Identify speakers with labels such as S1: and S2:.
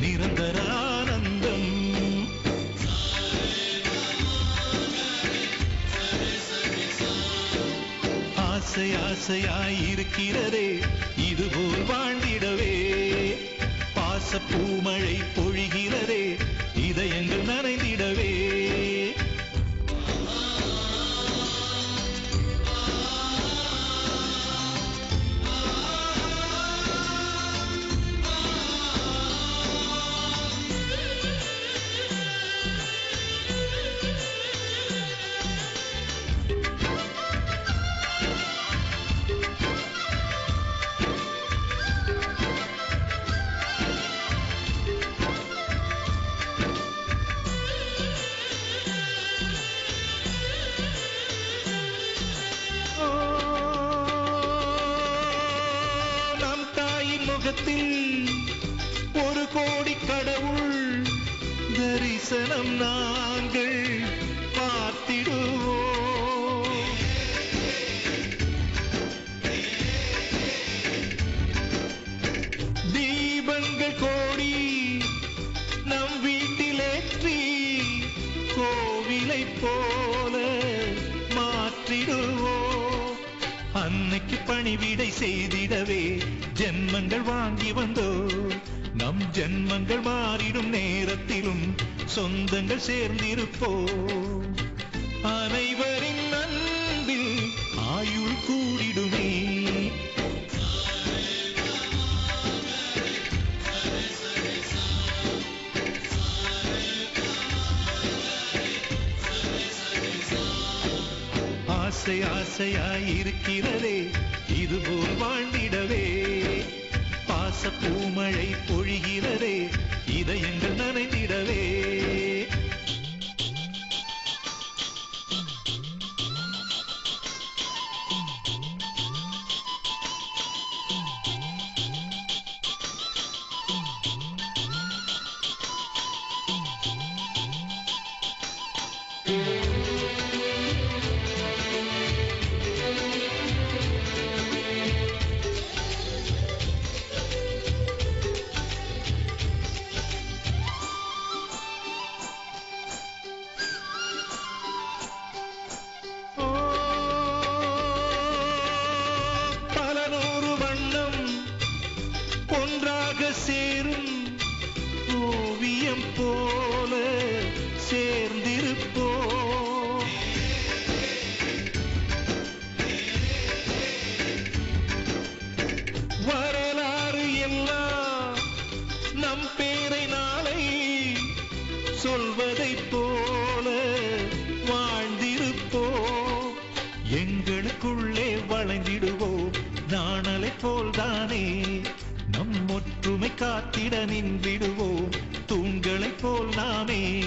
S1: நிரந்தர ஆசை ஆசையாய் இருக்கிறதே இதுபோல் வாழ்ந்திடவே. பாசப்பூ உலகத்தில் ஒரு கோடி கடவுள் தரிசனம் நாங்கள் அன்னைக்கு பணிவிடை செய்திடவே ஜென்மங்கள் வாங்கி வந்தோ. நம் ஜென்மங்கள் மாறிடும் நேரத்திலும் சொந்தங்கள் சேர்ந்திருப்போ. அனைவரின் அன்பில் ஆயுள் கூடிடுமே. ஆசை ஆசையாயிருக்கிறதே இதுபோல் வாழ்ந்திடவே. பாச பூமழை சேரும் ஓவியம் போல சேர்ந்திருப்போம். வரலாறு எல்லாம் நம் பேரை நாளை சொல்வ காத்திட நின்றிடுவோம். தூண்களைப் போல் நாமே.